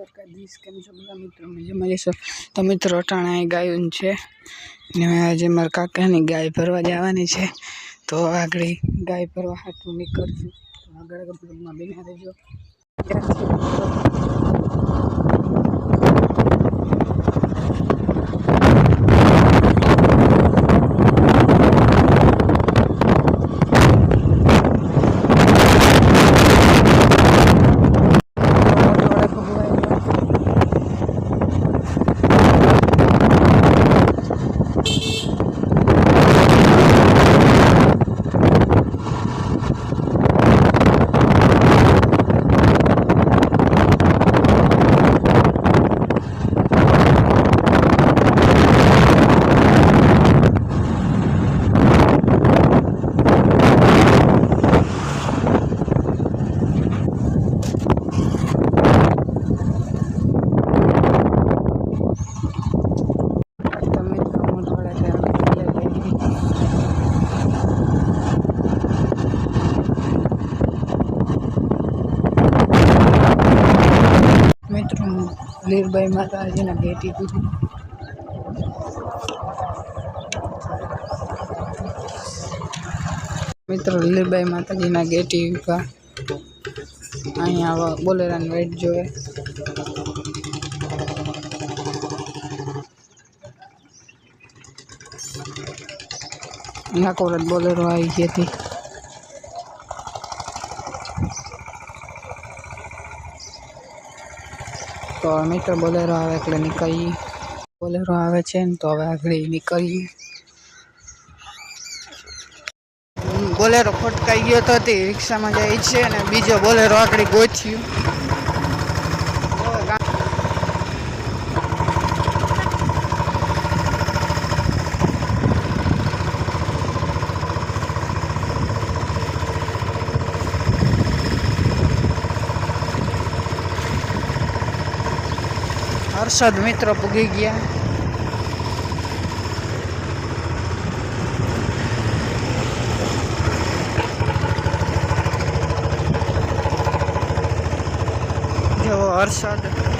દ્વારકાધીશ કેમ છો બધા મિત્રો? મજામાં જશો તો મિત્રો અટાણા ગાયું છે. ને આજે મારા કાકાની ગાય ભરવા જવાની છે. તો આગળ ગાય ભરવા હાથું નીકળશું. આગળ બ્લોગમાં બિના રહેજો. મિત્રો લીરબાઈ માતાજીના ગેટી દીધી મિત્રો લીરબાઈ માતાજીના ગેટી ઊભા અહીંયા બોલેરાની વેટ જોવે. નાકોરત બોલેરો આવી ગઈ હતી. તો મિત્રો બોલેરો આવે એટલે નીકળીએ બોલેરો આવે છે ને તો હવે આગળ નીકળીએ બોલેરો ફટકાઈ ગયો તો તે રિક્ષામાં જાય છે અને બીજો બોલેરો આગળ ગોચ્યું હર્ષદ મિત્રો પૂગી ગયા. જો હર્ષદ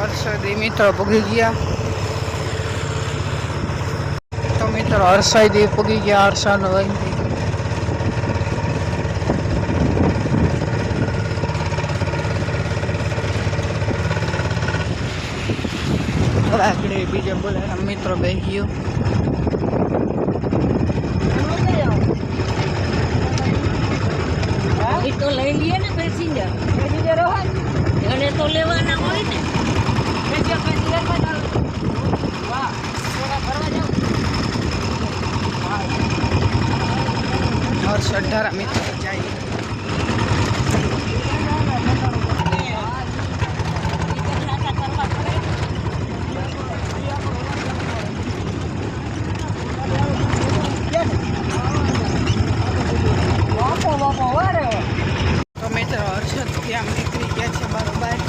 હર્ષદ એ મિત્રો પૂગી ગયા. તો મિત્રો હરસાઈ દેવ પૂગી ગયા વહીથી હવે આગળ બીજા બોલે મિત્રો બે ગયો. એ તો લઈ લઈએ ને પેસેન્જર. પેસેન્જર હોય એને તો લેવાના હોય ને પેસેન્જર પેસેન્જરમાં ચાલો વાહ થોડા ફરવા જાઓ હર્ષ અઢાર મિત્રો જાય બાપો બાપો વારે તો મિત્રો હર્ષદથી આમ નીકળી ગયા છે બરોબર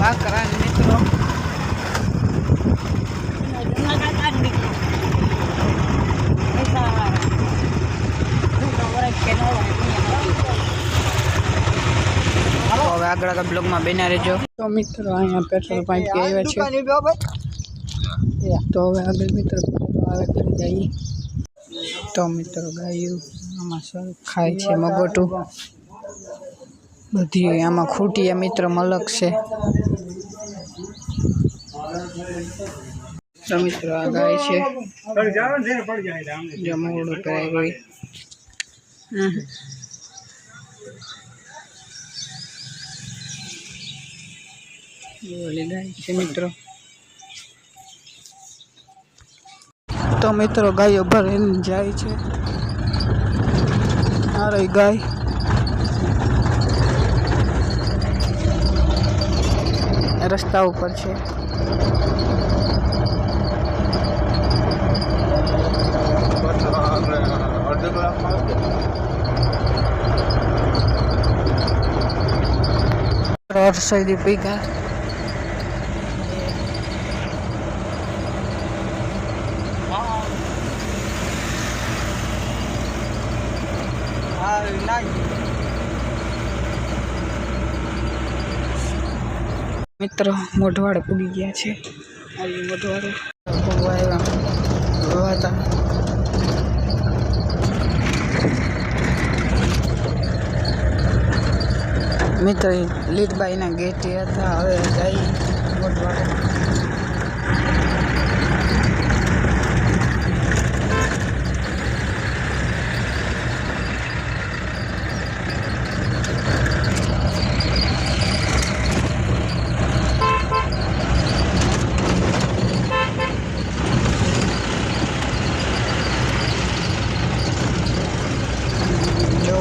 બાકરા મિત્રો. કે હવે આગળ આગળ બ્લોગમાં બેના રહેજો. તો મિત્રો અહીંયા પેટ્રોલ પંપ આવ્યા છે. તો હવે આગળ મિત્રો આવે કરી જઈએ. તો મિત્રો ગાયું આમાં સર ખાય છે મગોટું. બધી આમાં ખૂટી મિત્ર મલક છે. મિત્રો આ ગાય છે. જમોડું પહેરાઈ ગઈ. છે મિત્રો. તો મિત્રો ગાયો ભરીને જાય છે. મારી ગાય. રસ્તા ઉપર છે. અડધો સુધી પીગા મિત્રો મોઢવાડ પૂગી ગયા છે. આવી મોઢવાડ એવા ભગવા હતા. મિત્ર લીધબાઈના ગેટે હતા. હવે જઈ મોઢવાડ જો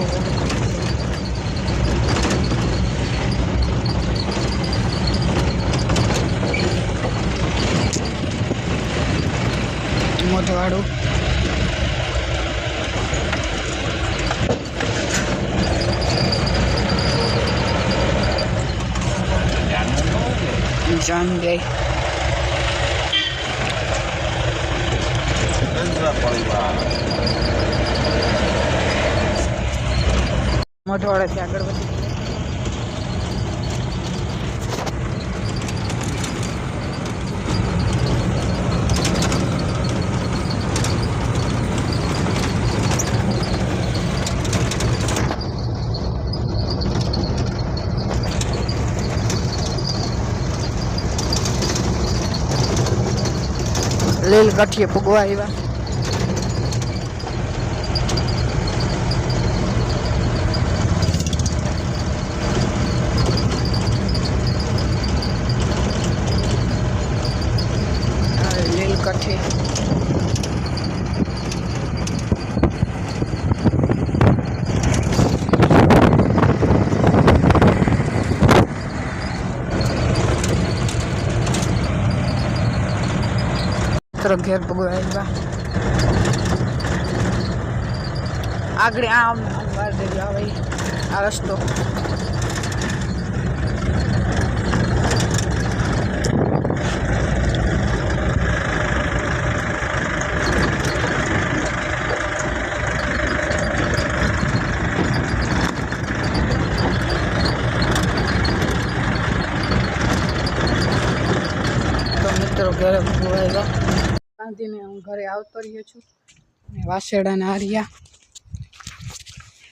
મોઢવાડું જાન ગઈ મોઢવાડાથી આગળ વધી લીલ કાઠીએ પૂગવા આવ્યા. લીલ કાઠી મિત્રો ઘેર પૂગવા આવ્યા આગળ આમ વાર દેજો આવે આ રસ્તો. ઘરે હું ઘરે આવતો રહ્યો છું. ને વાસેડાને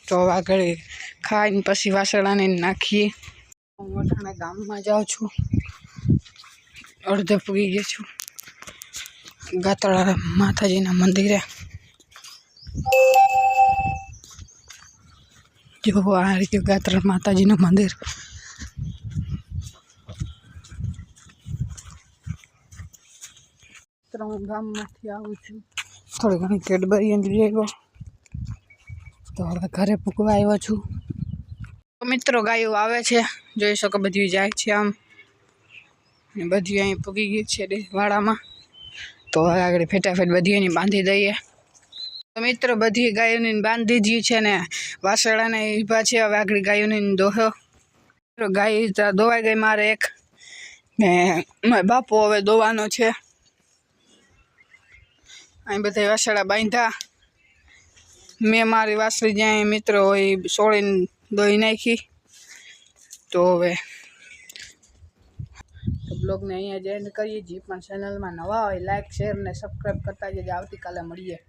તો આગળ ખાઈને પછી વાસેડાને નાખીએ. હું મોટાના ગામમાં જાઉં છું. અડધે પૂગી ગયો છું. ગાતળા માતાજીના મંદિરે. જો આ રીતે ગાતળા માતાજીનું મંદિર મિત્રો હું ગામમાંથી આવું છું. થોડી ઘણી કેડબરી લઈ આવ્યો તો હવે ઘરે પૂકવા આવ્યો છું. મિત્રો ગાયો આવે છે. જોઈ શકો બધી જાય છે આમ. ને બધી અહીં પૂકી ગઈ છે વાડામાં. તો હવે આગળ ફેટાફેટ બધી એની બાંધી દઈએ. તો મિત્રો બધી ગાયોની બાંધી દીધી છે ને વાસળાને ઈભા છે. હવે આગળ ગાયોની મિત્રો ગાય દોવાઈ ગઈ મારે એક. ને મારો બાપો હવે દોવાનો છે. અહીં બધા વાસળા બાંધ્યા. મેં મારી વાસળી જ્યાં મિત્રો હોય સોળીને દોઈ નાખી. તો હવે બ્લોગને અહીંયા જ એન્ડ કરીએ. જે પણ ચેનલમાં નવા હોય લાઇક શેર ને સબસ્ક્રાઈબ કરતા જઈએ આવતીકાલે મળીએ.